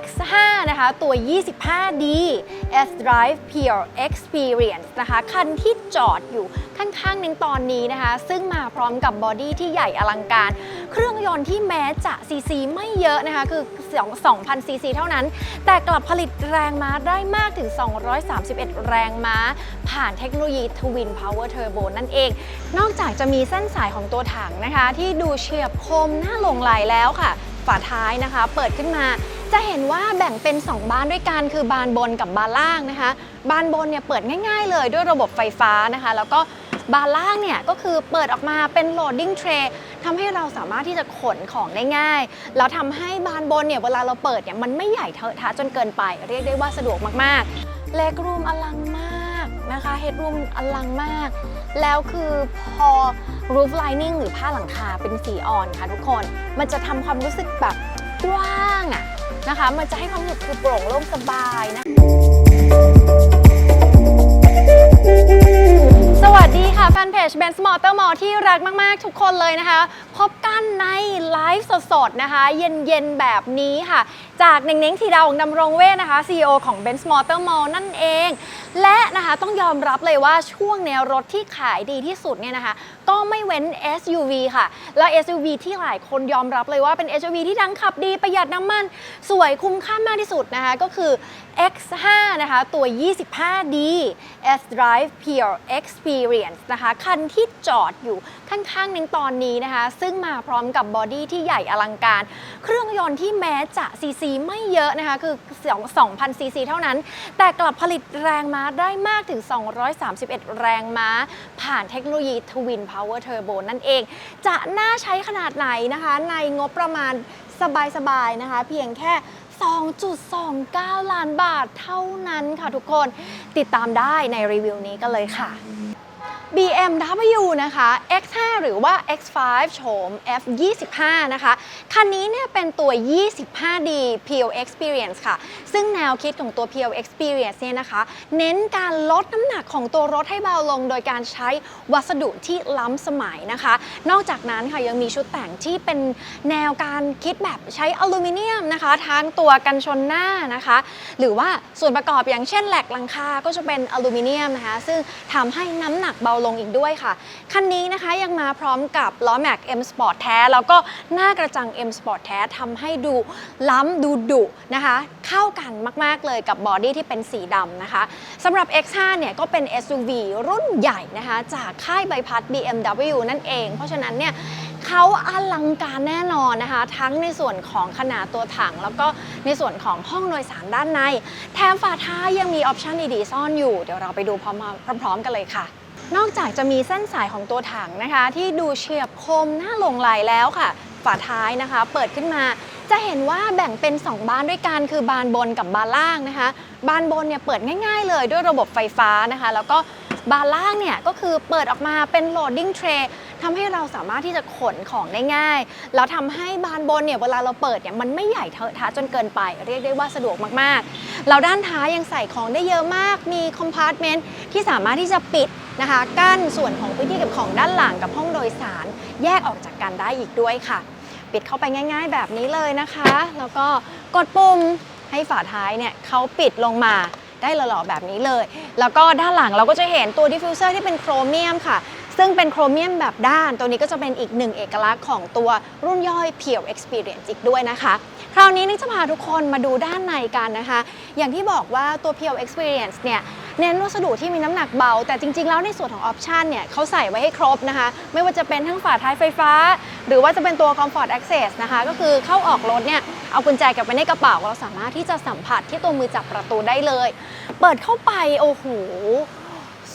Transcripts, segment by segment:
X5 นะคะ ตัว 25D S Drive Pure Experience นะคะ คันที่จอดอยู่ข้างๆในตอนนี้นะคะ ซึ่งมาพร้อมกับบอดี้ที่ใหญ่อลังการ เครื่องยนต์ที่แม้จะซีซีไม่เยอะนะคะ คือ 2,000ซีซีเท่านั้น แต่กลับผลิตแรงม้าได้มากถึง 231 แรงม้า ผ่านเทคโนโลยี Twin Power Turbo นั่นเอง นอกจากจะมีเส้นสายของตัวถังนะคะ ที่ดูเฉียบคมน่าหลงไหลแล้วค่ะ ฝาท้ายนะคะ เปิดขึ้นมา จะเห็นว่าแบ่งเป็น 2บานด้วยกัน คือบานบนกับบานล่างนะคะ บานบนเนี่ยเปิดง่ายๆเลยด้วยระบบไฟฟ้านะคะ แล้วก็บานล่างเนี่ยก็คือเปิดออกมาเป็น loading tray ทำให้เราสามารถที่จะขนของได้ง่าย แล้วทำให้บานบนเนี่ยเวลาเราเปิดเนี่ยมันไม่ใหญ่เทอะทะจนเกินไป เรียกได้ว่าสะดวกมากๆเล็กรูมอลังมากนะคะเฮดรูมอลังมาก แล้วคือพอ roof lining หรือผ้าหลังคาเป็นสีอ่อนค่ะทุกคน มันจะทำความรู้สึกแบบกว้างอะ นะคะ มันจะให้ความรู้สึกคือโปร่งโล่งสบายนะ ค่ะแฟนเพจ Benz Motor Mall ที่รักมาก ๆ ทุกคนเลยนะคะ พบกันในไลฟ์สด ๆ นะคะ เย็น ๆ แบบนี้ค่ะ จากเน่งๆทีดาวของดำรงเวทนะคะ CEO ของ Benz Motor Mall นั่นเอง และนะคะต้องยอมรับเลยว่าช่วงแนวรถที่ขายดีที่สุดเนี่ยนะคะ ก็ไม่เว้น SUV ค่ะ แล้ว SUV ที่หลายคนยอมรับเลยว่าเป็น SUV ที่ทั้งขับดีประหยัดน้ำมัน สวยคุ้มค่ามากที่สุดนะคะ ก็คือ X5 นะคะ ตัว 25D S Drive Pure Experience นะคะ คันที่จอดอยู่ข้างๆในตอนนี้นะคะ ซึ่งมาพร้อมกับบอดี้ที่ใหญ่อลังการ เครื่องยนต์ที่แม้จะซีซีไม่เยอะนะคะ คือ 2,000ซีซีเท่านั้น แต่กลับผลิตแรงม้าได้มากถึง 231 แรงม้า ผ่านเทคโนโลยี Twin Power Turbo นั่นเอง จะน่าใช้ขนาดไหนนะคะ ในงบประมาณสบายๆนะคะ เพียงแค่ 2.29 ล้านบาทเท่านั้นค่ะทุกคน ติดตามได้ในรีวิวนี้กันเลยค่ะ BMW นะคะ X5 หรือว่า X5 โฉม F25 นะคะ คันนี้เนี่ยเป็นตัว 25D Pure Experience ค่ะ ซึ่งแนวคิดของตัว Pure Experience เนี่ยนะคะ เน้นการลดน้ำหนักของตัวรถให้เบาลง โดยการใช้วัสดุที่ล้ำสมัยนะคะ นอกจากนั้นค่ะยังมีชุดแต่งที่เป็นแนวการคิดแบบใช้อลูมิเนียมนะคะ ทั้งตัวกันชนหน้านะคะ หรือว่าส่วนประกอบอย่างเช่นแหลกหลังคาก็จะเป็นอลูมิเนียมนะคะ ซึ่งทำให้น้ำหนักเบาลงอีกด้วยค่ะ คันนี้นะคะยังมาพร้อมกับล้อแม็ก M Sport แท้ แล้วก็หน้ากระจัง M Sport แท้ทำให้ดูล้ำดูดุนะคะ เข้ากันมากๆเลยกับบอดี้ที่เป็นสีดำนะคะสำหรับ X5 เนี่ยก็เป็น SUV รุ่นใหญ่นะคะจากค่ายใบพัด BMW นั่นเอง เพราะฉะนั้นเนี่ยเขาอลังการแน่นอนนะคะ ทั้งในส่วนของขนาดตัวถัง แล้วก็ในส่วนของห้องโดยสารด้านใน แถมฝาท้ายยังมีออปชันดีๆซ่อนอยู่ เดี๋ยวเราไปดูพร้อมๆกันเลยค่ะ นอกจากจะมีเส้นสายของตัวถังนะคะ ที่ดูเฉียบคมน่าหลงไหลแล้วค่ะ ฝาท้ายนะคะ เปิดขึ้นมา จะเห็นว่าแบ่งเป็น 2 บานด้วยกัน คือบานบนกับบานล่างนะคะ บานบนเนี่ยเปิดง่าย ๆ เลยด้วยระบบไฟฟ้านะคะ แล้วก็บานล่างเนี่ยก็คือเปิดออกมาเป็น loading tray ทำให้เราสามารถที่จะขนของได้ง่าย แล้วทำให้บานบนเนี่ยเวลาเราเปิดเนี่ยมันไม่ใหญ่เทอะทะจนเกินไป เรียกได้ว่าสะดวกมากๆ แล้วด้านท้ายยังใส่ของได้เยอะมาก มีคอมพาร์ตเมนต์ที่สามารถที่จะปิดนะคะกั้นส่วนของพื้นที่เก็บของด้านหลังกับห้องโดยสาร แยกออกจากกันได้อีกด้วยค่ะ ปิดเข้าไปง่าย ๆ แบบนี้เลยนะคะ แล้วก็กดปุ่มให้ฝาท้ายเนี่ยเขาปิดลงมาได้หล่อๆแบบนี้เลย แล้วก็ด้านหลังเราก็จะเห็นตัวดิฟฟิวเซอร์ที่เป็นโครเมียมค่ะ ซึ่งเป็นโครเมียมแบบด้าน ตัวนี้ก็จะเป็นอีกหนึ่งเอกลักษณ์ของตัวรุ่นย่อย Pure Experience อีกด้วยนะคะ คราวนี้นี่จะพาทุกคนมาดูด้านในกันนะคะ อย่างที่บอกว่าตัว Pure Experience เนี่ยเน้นวัสดุที่มีน้ำหนักเบา แต่จริง ๆ แล้วในส่วนของออปชันเนี่ยเขาใส่ไว้ให้ครบนะคะ ไม่ว่าจะเป็นทั้งฝาท้ายไฟฟ้า หรือว่าจะเป็นตัว Comfort Access นะคะ ก็คือเข้าออกรถเนี่ย เอากุญแจเก็บไว้ในกระเป๋า เราสามารถที่จะสัมผัสที่ตัวมือจับประตูได้เลย เปิดเข้าไป โอ้โห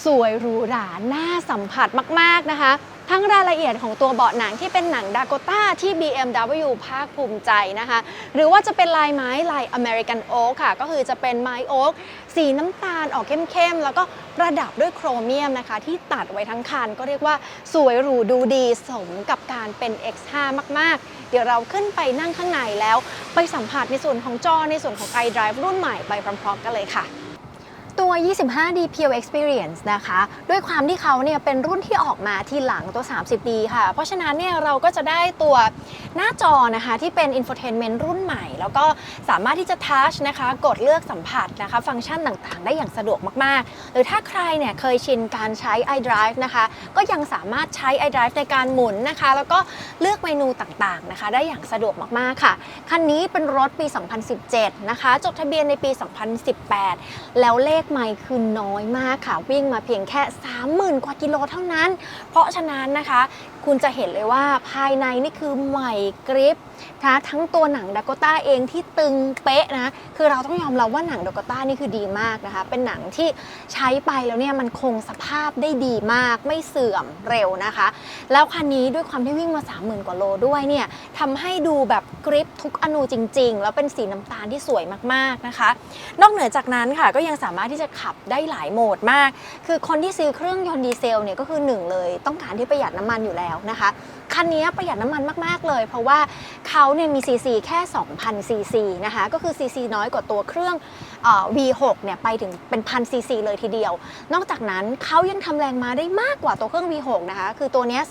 สวยหรูหราน่าสัมผัสมาก ๆ นะคะ ทั้งรายละเอียดของตัวเบาะหนังที่เป็นหนังดากต้าที่ BMW ภาคภูมิใจนะคะ หรือว่าจะเป็นลายไม้ลาย American Oak ค่ะ ก็คือจะเป็นไม้โอ๊กสีน้ำตาลออกเข้ม ๆ แล้วก็ประดับด้วยโครเมียมนะคะ ที่ตัดไว้ทั้งคัน ก็เรียกว่าสวยหรูดูดีสมกับการเป็น X5 มาก ๆ เดี๋ยวเราขึ้นไปนั่งข้างในแล้ว ไปสัมผัสในส่วนของจอในส่วนของ iDrive รุ่นใหม่ไปพร้อม ๆ กันเลยค่ะ ตัว 25D Pure Experience นะคะ ด้วยความที่เขาเนี่ยเป็นรุ่นที่ออกมาทีหลังตัว 30D ค่ะ เพราะฉะนั้นเนี่ยเราก็จะได้ตัว หน้าจอนะคะที่เป็น infotainment รุ่นใหม่ แล้วก็สามารถที่จะ touch นะคะ กดเลือกสัมผัสนะคะ ฟังก์ชันต่างๆ ได้อย่างสะดวกมากๆ หรือถ้าใครเนี่ยเคยชินการใช้ iDrive นะคะ ก็ยังสามารถใช้ iDrive ในการหมุนนะคะ แล้วก็เลือกเมนูต่างๆนะคะ ได้อย่างสะดวกมากๆค่ะ คันนี้เป็นรถปี 2017 นะคะ จดทะเบียนในปี 2018 แล้วเลขไม่คือน้อยมากค่ะ วิ่งมาเพียงแค่ 30,000 กว่ากิโลเท่านั้น เพราะฉะนั้นนะคะคุณจะเห็นเลยว่าภายในนี่คือใหม่กริปนะคะทั้งตัวหนังดากต้าเองที่ตึงเป๊ะนะคือเราต้องยอมรับว่าหนังดากต้านี่คือดีมากนะคะ เป็นหนังที่ใช้ไปแล้วเนี่ยมันคงสภาพได้ดีมากไม่เสื่อมเร็วนะคะ แล้วคันนี้ด้วยความที่วิ่งมา 30,000 กว่าโลด้วยเนี่ยทำให้ดูแบบกริปทุกอนูจริง ๆ แล้วเป็นสีน้ำตาลที่สวยมากๆนะคะ นอกเหนือจากนั้นค่ะก็ยังสามารถที่จะขับได้หลายโหมดมาก คือคนที่ซื้อเครื่องยนต์ดีเซลเนี่ยก็คือหนึ่งเลย ต้องการที่ประหยัดน้ำมันอยู่แล้วนะคะ คันนี้ประหยัดน้ำมันมาก ๆ เลย เพราะว่าเขาเนี่ยมีซีซีแค่2,000ซีซีนะคะก็คือซีซีน้อยกว่าตัวเครื่องอ V6 เนี่ยไปถึงเป็นพันซีซีเลยทีเดียว นอกจากนั้นเขายังทำแรงม้าได้มากกว่าตัวเครื่อง V6 นะคะคือตัวนี้ย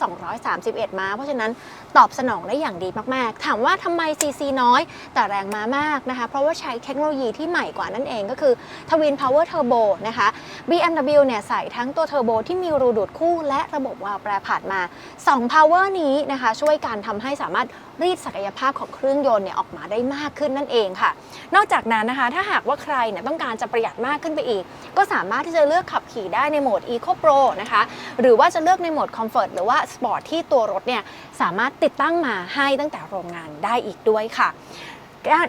231 ม้า เพราะฉะนั้นตอบสนองได้อย่างดีมากๆ ถามว่าทำไมซีซีน้อยแต่แรงม้ามากนะคะเพราะว่าใช้เทคโนโลยีที่ใหม่กว่านั่นเองก็คือ Twin Power Turbo นะคะ BMW เนี่ยใส่ทั้งตัวเทอร์โบที่มีรูดูดคู่และระบบวาล์วแปรผันมา 2 power นี้นะคะช่วยการทำให้สามารถรีดศักยภาพของเครื่องยนต์เนี่ยออกมาได้มากขึ้นนั่นเองค่ะ นอกจากนั้นนะคะ ถ้าหากว่าใครเนี่ยต้องการจะประหยัดมากขึ้นไปอีก ก็สามารถที่จะเลือกขับขี่ได้ในโหมด Eco Pro นะคะหรือว่าจะเลือกในโหมด Comfort หรือว่า Sport ที่ตัวรถเนี่ยสามารถติดตั้งมาให้ตั้งแต่โรงงานได้อีกด้วยค่ะ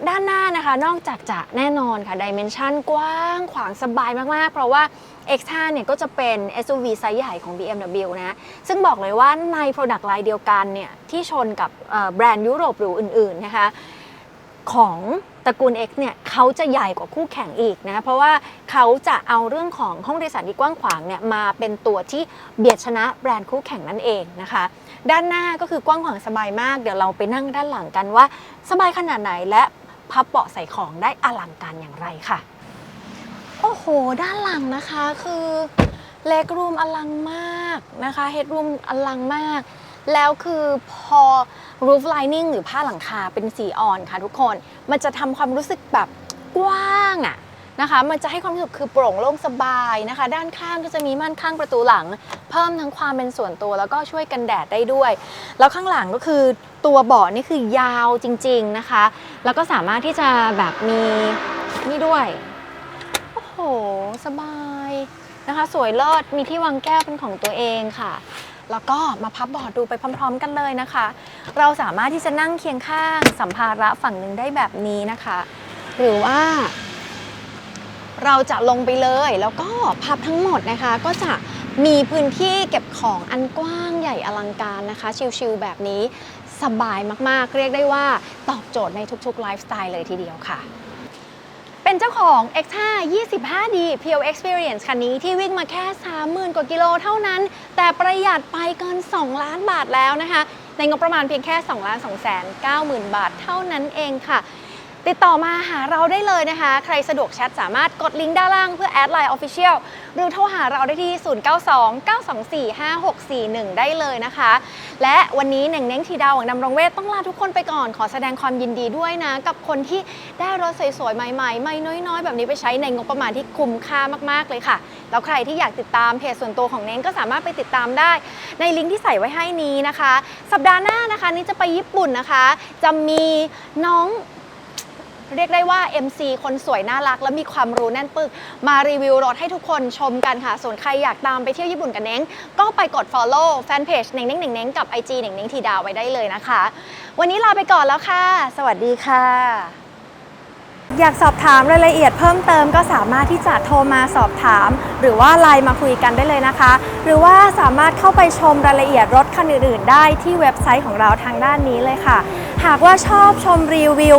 ด้านหน้านะคะ นอกจากจะแน่นอนค่ะดิเมนชันกว้างขวางสบายมาก ๆ เพราะว่า X5 เนี่ยก็จะเป็น SUV ไซส์ใหญ่ของ BMW นะ ซึ่งบอกเลยว่าใน Product Line เดียวกันเนี่ย ที่ชนกับแบรนด์ยุโรปหรืออื่น ๆ นะคะ ของ ตระกูล X เนี่ยเขาจะใหญ่กว่าคู่แข่งอีกนะ เพราะว่าเขาจะเอาเรื่องของห้องโดยสารที่กว้างขวางเนี่ยมาเป็นตัวที่เบียดชนะแบรนด์คู่แข่งนั่นเองนะคะ ด้านหน้าก็คือกว้างขวางสบายมาก เดี๋ยวเราไปนั่งด้านหลังกันว่า สบายขนาดไหนและพับเบาะใส่ของได้อลังการอย่างไรค่ะ โอ้โห ด้านหลังนะคะคือเล็กรูมอลังมากนะคะเฮดรูมอลังมาก แล้วคือพอ roof lining หรือผ้าหลังคาเป็นสีอ่อนค่ะทุกคน มันจะทำความรู้สึกแบบกว้างอะนะคะ มันจะให้ความรู้สึกคือโปร่งโล่งสบายนะคะ ด้านข้างก็จะมีม่านข้างประตูหลัง เพิ่มทั้งความเป็นส่วนตัวแล้วก็ช่วยกันแดดได้ด้วย แล้วข้างหลังก็คือตัวเบาะนี่คือยาวจริง ๆนะคะ แล้วก็สามารถที่จะแบบมีนี่ด้วยโอ้โหสบายนะคะ สวยเลิศมีที่วางแก้วเป็นของตัวเองค่ะ แล้วก็มาพับบอร์ดดูไปพร้อม ๆ กันเลยนะคะ เราสามารถที่จะนั่งเคียงข้างสัมภาระฝั่งหนึ่งได้แบบนี้นะคะ หรือว่า เราจะลงไปเลยแล้วก็พับทั้งหมดนะคะ ก็จะมีพื้นที่เก็บของอันกว้างใหญ่อลังการนะคะ ชิลๆแบบนี้สบายมากๆ เรียกได้ว่าตอบโจทย์ในทุกๆไลฟ์สไตล์เลยทีเดียวค่ะ เป็นเจ้าของ X5 25D Pure Experience คันนี้ที่วิ่งมาแค่ 30,000 กว่ากิโลเท่านั้น แต่ประหยัดไปเกิน 2 ล้านบาทแล้วนะคะ ในงบประมาณเพียงแค่ 2 ล้าน2แสน90,000 บาทเท่านั้นเองค่ะ ติดต่อมาหาเราได้เลยนะคะ ใครสะดวกแชทสามารถกดลิงก์ด้านล่างเพื่อแอดไลน์ Official หรือโทรหาเราได้ที่ 0929245641 ได้เลยนะคะ และวันนี้เหน่งเน้งทีดาวของดำรงเวทต้องลาทุกคนไปก่อนขอแสดงความยินดีด้วยนะ กับคนที่ได้รถสวยๆ ใหม่ๆ ไม่น้อยๆ แบบนี้ไปใช้ในงบประมาณที่คุ้มค่ามากๆเลยค่ะ แล้วใครที่อยากติดตามเพจส่วนตัวของเน้งก็สามารถไปติดตามได้ ในลิงก์ที่ใส่ไว้ให้นี้นะคะ สัปดาห์หน้านะคะนี่จะไปญี่ปุ่นนะคะ จะมีน้อง เรียกได้ว่า MC คนสวยน่ารัก และมีความรู้แน่นปึก มารีวิวรถให้ทุกคนชมกันค่ะ ส่วนใครอยากตามไปเที่ยวญี่ปุ่นกันเน้ง ก็ไปกด follow แฟนเพจเน่งเน่งเน่งเน่งกับ IG เน่งเน่งทีดาวไว้ได้เลยนะคะ วันนี้ลาไปก่อนแล้วค่ะ สวัสดีค่ะ อยากสอบถามรายละเอียดเพิ่มเติมก็สามารถที่จะโทรมาสอบถาม หรือว่าไลน์มาคุยกันได้เลยนะคะ หรือว่าสามารถเข้าไปชมรายละเอียดรถคันอื่นๆ ได้ที่เว็บไซต์ของเราทางด้านนี้เลยค่ะ หากว่าชอบชมรีวิว